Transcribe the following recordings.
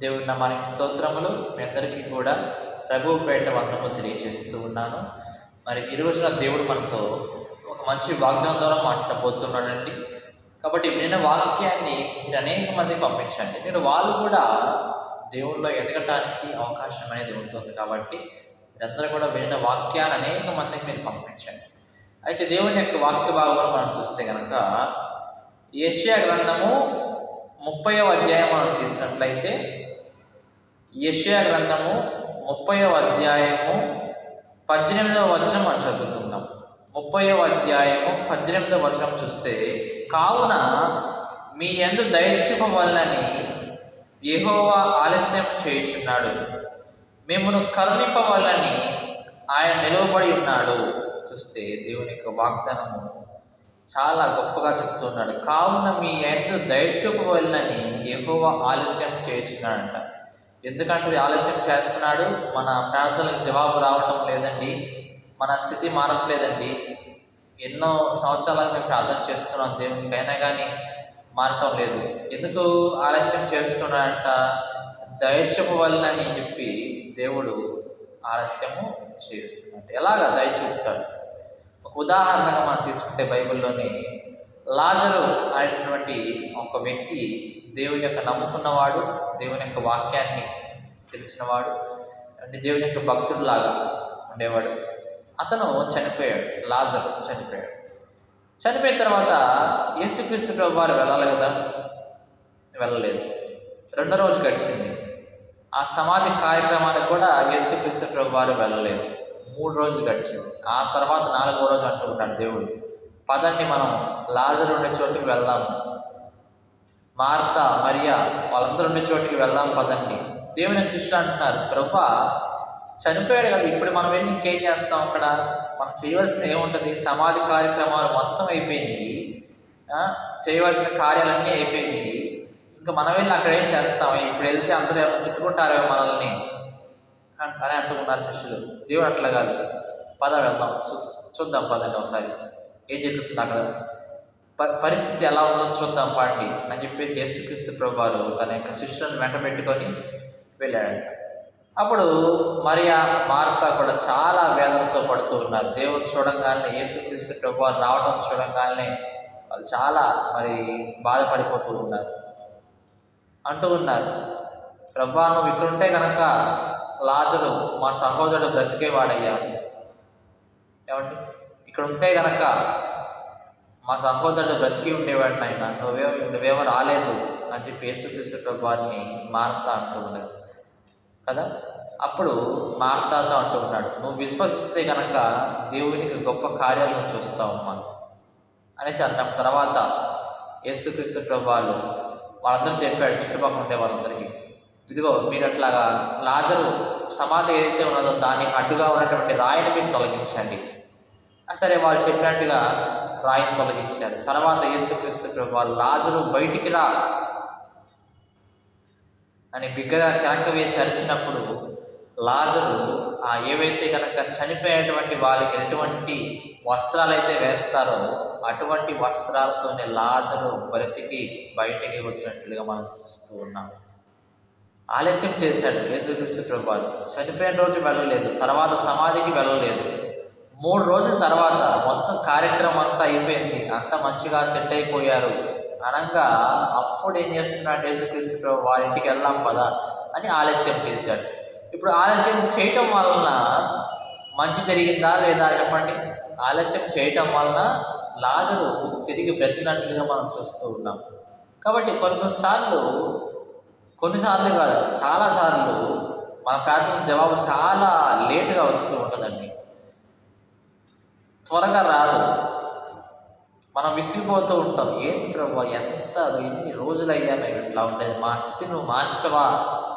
దేవుడిన నామానికి స్తోత్రములు. మీ అందరికీ కూడా ప్రభుపేట వందనములు తెలియజేస్తూ ఉన్నాను. మరి ఈ రోజున దేవుడు మనతో ఒక మంచి వాగ్దానం ద్వారా మాట్లాడబోతున్నాడండి. కాబట్టి విన్న వాక్యాన్ని మీరు అనేక మందికి పంపించండి. ఎందుకంటే వాళ్ళు కూడా దేవుళ్ళలో ఎదగటానికి అవకాశం అనేది ఉంటుంది కాబట్టి మీరందరూ కూడా విన్న వాక్యాన్ని అనేక మందికి మీరు పంపించండి. అయితే దేవుని యొక్క వాక్య భాగంలో మనం చూస్తే కనుక ఏషియా గ్రంథము ముప్పైవ అధ్యాయం మనం తీసినట్లయితే యషయా గ్రంథము ముప్పైవ అధ్యాయము పద్దెనిమిదవ వచనం మనం చదువుకుందాం. ముప్పైవ అధ్యాయము పద్దెనిమిదవ వచనం చూస్తే కావున మీ ఎందు దయచూపవల్లని ఎహోవా ఆలస్యం చేయుచున్నాడు. మిమ్మను కరుణింపవల్లని ఆయన నిలువబడి ఉన్నాడు. చూస్తే దేవుని యొక్క వాగ్దానము చాలా గొప్పగా చెప్తున్నాడు. కావున మీ ఎందు దయచూపవల్లని ఎక్కువ ఆలస్యం చేస్తున్నాడంట. ఎందుకంటే ఆలస్యం చేస్తున్నాడు. మన ప్రార్థనలకు జవాబు రావటం లేదండి. మన స్థితి మారట్లేదండి. ఎన్నో సంవత్సరాలుగా మేము ప్రార్థన చేస్తున్నాం. దేవునికి అయినా కానీ మారటం లేదు. ఎందుకు ఆలస్యం చేస్తున్నాడంట? దయచూపు వల్లని చెప్పి దేవుడు ఆలస్యము చేస్తున్నాడు. ఎలాగా దయ చూపుతాడు? ఉదాహరణగా మనం తీసుకుంటే బైబిల్లోని లాజరు అనేటటువంటి ఒక వ్యక్తి దేవుని యొక్క నమ్ముకున్నవాడు దేవుని యొక్క వాక్యాన్ని తెలిసినవాడు అంటే దేవుని యొక్క భక్తుడిలాగా ఉండేవాడు. అతను చనిపోయాడు లాజరు చనిపోయాడు. చనిపోయిన తర్వాత యేసుక్రీస్తు ప్రభు వారు వెళ్ళాలి కదా? వెళ్ళలేదు. రెండో రోజు గడిచింది. ఆ సమాధి కార్యక్రమానికి కూడా యేసుక్రీస్తు ప్రభు వారు వెళ్ళలేదు. మూడు రోజులు గడిచింది. ఆ తర్వాత నాలుగో రోజు అంటున్నాడు దేవుడు. పదండి మనం లాజర్ ఉండే చోటుకి వెళ్దాము మార్త మరియా వాళ్ళందరూ ఉండే చోటికి వెళ్దాం పదండి. దేవుని శిష్యులు అంటున్నారు ప్రభా చనిపోయాడు కదా ఇప్పుడు మనం వెళ్ళి ఇంకేం చేస్తాం అక్కడ? మనం చేయవలసింది ఏముంటుంది? సమాధి కార్యక్రమాలు మొత్తం అయిపోయినాయి. చేయవలసిన కార్యాలన్నీ అయిపోయినాయి. ఇంకా మనం వెళ్ళి అక్కడ ఏం చేస్తాం? ఇప్పుడు వెళ్తే అందరూ ఏమైనా తిట్టుకుంటారు మనల్ని. అని అంటున్నారు శిష్యులు దేవుడు అట్లా కాదు. పద వెళ్దాం. చూ- చూద్దాం పదండి ఒకసారి. ఏం జరుగుతుంది అక్కడ? ప పరిస్థితి ఎలా ఉందో చూద్దాం పాండి అని చెప్పేసి యేసుక్రీస్తు ప్రభువారు తన యొక్క శిష్యులను వెంట పెట్టుకొని వెళ్ళాడు అప్పుడు మరియా మార్త కూడా చాలా వేదనతో పడుతూ ఉన్నారు. దేవుడు చూడంగానే యేసుక్రీస్తు ప్రభువారు రావడం చూడంగానే వాళ్ళు చాలా మరి బాధపడిపోతూ ఉన్నారు. అంటూ ఉన్నారు ప్రభా నువ్వు ఇక్కడుంటే కనుక లాజరు మా సహోదరుడు బ్రతికేవాడయ్యా. ఏమండి? ఇక్కడ ఉంటే గనక మా సహోదరుడు బ్రతికి ఉండేవాడు నాయన. నువ్వే నువ్వేమో రాలేదు అని చెప్పి యేసుక్రీస్తు వారిని మారతా అంటూ ఉండదు కదా? అప్పుడు మార్తాతో అంటూ ఉన్నాడు. నువ్వు విశ్వసిస్తే కనుక దేవునికి గొప్ప కార్యాలను చూస్తావమ్మా అనేసి అన్న తర్వాత యేసుక్రీస్తు ప్రభు వాళ్ళు వాళ్ళందరూ చెప్పాడు చుట్టుపక్కల ఉండే వాళ్ళందరికీ. ఇదిగో మీరు అట్లాగా లాజరు సమాధి ఏదైతే ఉన్నదో దానికి అడ్డుగా ఉన్నటువంటి రాయిని మీరు తొలగించండి. సరే వాళ్ళు చెప్పినట్టుగా రాయిని తొలగించారు. తర్వాత యేసుక్రీస్తు వాళ్ళు లాజరు బయటికి రా. అని బిగ్గరగా కేక వేసి అరిచినప్పుడు లాజరు ఆ ఏవైతే కనుక చనిపోయేటువంటి వాళ్ళకి ఎటువంటి వస్త్రాలు అయితే వేస్తారో అటువంటి వస్త్రాలతోనే లాజరు బ్రతికి బయటికి వచ్చినట్లుగా మనం చూస్తూ ఉన్నాం. ఆలస్యం చేశాడు యేసుక్రీస్తు ప్రభువారు. చనిపోయిన రోజు వెళ్ళలేదు తర్వాత సమాధికి వెళ్ళలేదు. మూడు రోజుల తర్వాత మొత్తం కార్యక్రమం అంతా అయిపోయింది. అంత మంచిగా సెట్ అయిపోయారు. అనగా అప్పుడు ఏం చేస్తున్నాడు యేసుక్రీస్తు ప్రభు వాళ్ళ ఇంటికి వెళ్దాం పదా అని ఆలస్యం చేశాడు. ఇప్పుడు ఆలస్యం చేయటం వలన మంచి జరిగిందా లేదా చెప్పండి? ఆలస్యం చేయటం వలన లాజరు తిరిగి బ్రతికినట్లుగా మనం చూస్తూ ఉన్నాం. కాబట్టి కొన్ని కొన్నిసార్లు కొన్నిసార్లు కాదు చాలాసార్లు మన ప్రార్థన జవాబు చాలా లేటుగా వస్తూ ఉంటుందండి. త్వరగా రాదు. మనం విసిగిపోతూ ఉంటాం. ఏం ప్రభు ఎంత ఎన్ని రోజులు అయ్యా మేము ఇట్లా ఉండేది? మా స్థితి నువ్వు మార్చవా?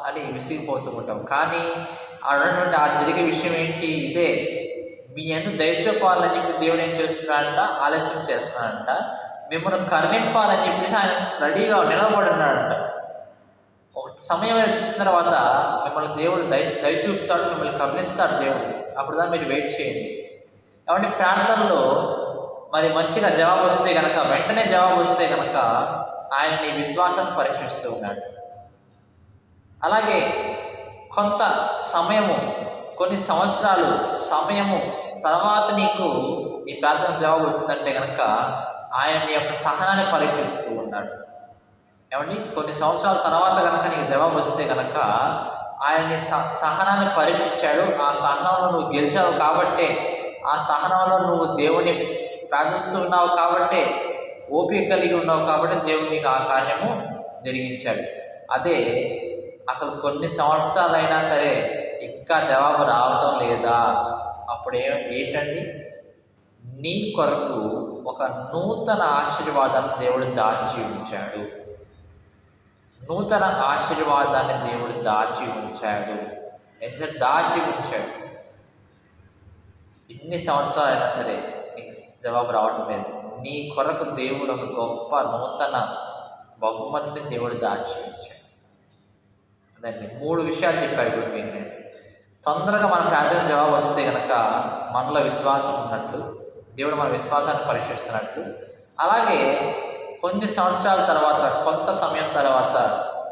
అని విసిగిపోతూ ఉంటాం. కానీ ఆ ఆ జరిగే విషయం ఏంటి? ఇదే. మీ ఎంత దయచూపాలని చెప్పి దేవుడు ఏం చేస్తున్నాడంట? ఆలస్యం చేస్తున్నాడంట. మిమ్మల్ని కరుణింపాలని చెప్పేసి ఆయన రెడీగా నిలబడి ఒక సమయం అనేది వచ్చిన తర్వాత మిమ్మల్ని దేవుడు దయ దయ చూపుతాడు మిమ్మల్ని కరుణిస్తాడు దేవుడు. అప్పుడు దాన్ని మీరు వెయిట్ చేయండి. కాబట్టి ప్రార్థనలో మరి మంచిగా జవాబు వస్తే కనుక వెంటనే జవాబు వస్తే కనుక ఆయన నీ విశ్వాసాన్ని పరీక్షిస్తూ ఉన్నాడు. అలాగే కొంత సమయము కొన్ని సంవత్సరాలు సమయము తర్వాత నీకు నీ ప్రార్థన జవాబు వస్తుందంటే కనుక ఆయన నీ యొక్క సహనాన్ని పరీక్షిస్తూ ఉన్నాడు. ఏమండి? కొన్ని సంవత్సరాల తర్వాత కనుక నీకు జవాబు వస్తే కనుక ఆయన్ని సహ సహనాన్ని పరీక్షించాడు. ఆ సహనంలో నువ్వు గెలిచావు కాబట్టే ఆ సహనంలో నువ్వు దేవుని ప్రార్థిస్తున్నావు కాబట్టే ఓపిక కలిగి ఉన్నావు కాబట్టి దేవుడు నీకు ఆ కార్యము జరిగించాడు. అదే అసలు కొన్ని సంవత్సరాలైనా సరే ఇంకా జవాబు రావటం లేదా? అప్పుడు ఏ ఏంటండి? నీ కొరకు ఒక నూతన ఆశీర్వాదాన్ని దేవుడు దాచి ఉంచాడు. నూతన ఆశీర్వాదాన్ని దేవుడు దాచి ఉంచాడు. ఎందుకంటే దాచి ఉంచాడు. ఎన్ని సంవత్సరాలు అయినా సరే నీకు జవాబు రావటం లేదు. నీ కొరకు దేవుడు ఒక గొప్ప నూతన బహుమతిని దేవుడు దాచి ఉంచాడు. అదండి. మూడు విషయాలు చెప్పాడు ఇప్పుడు మీకు నేను. తొందరగా మన ప్రార్థన జవాబు వస్తే కనుక మనలో విశ్వాసం ఉన్నట్లు దేవుడు మన విశ్వాసాన్ని పరీక్షిస్తున్నట్లు అలాగే కొన్ని సంవత్సరాల తర్వాత కొంత సమయం తర్వాత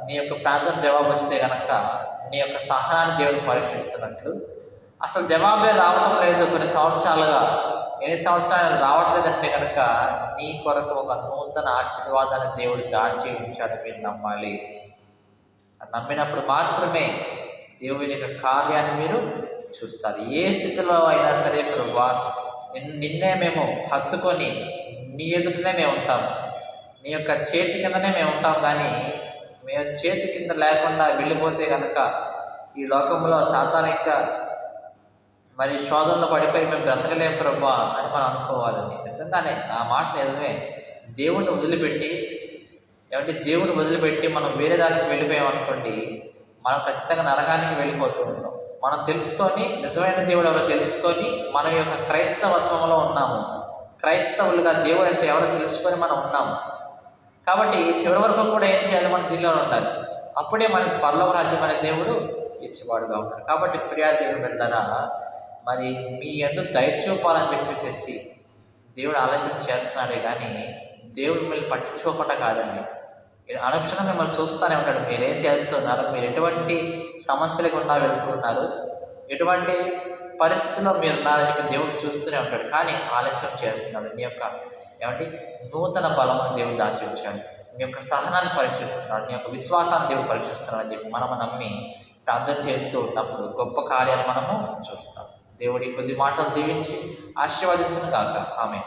నీ యొక్క ప్రార్థన జవాబు వస్తే గనక నీ యొక్క సహనాన్ని దేవుడు పరీక్షిస్తున్నట్లు. అసలు జవాబే రావటం లేదు కొన్ని సంవత్సరాలుగా. ఎన్ని సంవత్సరాలు రావట్లేదంటే కనుక నీ కొరకు ఒక నూతన ఆశీర్వాదాన్ని దేవుడు దాచి ఉంచాడు మీరు నమ్మాలి. నమ్మినప్పుడు మాత్రమే దేవుని యొక్క కార్యాన్ని మీరు చూస్తారు. ఏ స్థితిలో అయినా సరే ప్రభా నిన్నే మేము హత్తుకొని నీ ఎదుటనే మేము ఉంటాం. మీ యొక్క చేతి కిందనే మేము ఉంటాం కానీ మేము చేతి కింద లేకుండా వెళ్ళిపోతే కనుక ఈ లోకంలో సాతానిక మరి శోధనలు పడిపోయి మేము బ్రతకలేం ప్రభా అని మనం అనుకోవాలండి. నిజంగానే ఆ మాట నిజమే. దేవుణ్ణి వదిలిపెట్టి ఏమంటే దేవుని వదిలిపెట్టి మనం వేరే దానికి వెళ్ళిపోయామనుకోండి మనం ఖచ్చితంగా నరకానికి వెళ్ళిపోతూ ఉంటాం. మనం తెలుసుకొని నిజమైన దేవుడు ఎవరో తెలుసుకొని మనం యొక్క క్రైస్తవత్వంలో ఉన్నాము. క్రైస్తవులుగా దేవుడు అంటే ఎవరో తెలుసుకొని మనం ఉన్నాము. కాబట్టి చివరి వరకు కూడా ఏం చేయాలి? మనం దీనిలోనే ఉండాలి. అప్పుడే మనకి పర్లవ రాజ్యం అనే దేవుడు ఇచ్చేవాడుగా ఉంటాడు. కాబట్టి ప్రియా దేవుడు పెడతారా మరి మీ ఎందు దయచూపాలని చూపాలని దేవుడు ఆలస్యం చేస్తున్నాడే కానీ దేవుడు మిమ్మల్ని పట్టించుకోకుండా కాదండి. అనుక్షణం మిమ్మల్ని చూస్తూనే ఉంటాడు. మీరు ఏం చేస్తున్నారు? మీరు ఎటువంటి సమస్యలు గుండా వెళ్తున్నారు ఎటువంటి పరిస్థితుల్లో మీరు ఉన్నారని చెప్పి దేవుడు చూస్తూనే ఉంటాడు. కానీ ఆలస్యం చేస్తున్నాడు. నీ యొక్క ఏమంటే నూతన బలమును దేవుడు దాచి ఉంచాడు నీ యొక్క సహనాన్ని పరీక్షిస్తున్నాడు నీ యొక్క విశ్వాసాన్ని దేవుడు పరీక్షిస్తున్నాడు అని చెప్పి మనము నమ్మి ప్రార్థన చేస్తూ ఉన్నప్పుడు గొప్ప కార్యాలు మనము చూస్తాం. దేవుడి కొద్ది మాటలు దీవించి ఆశీర్వదించిన కాక ఆమె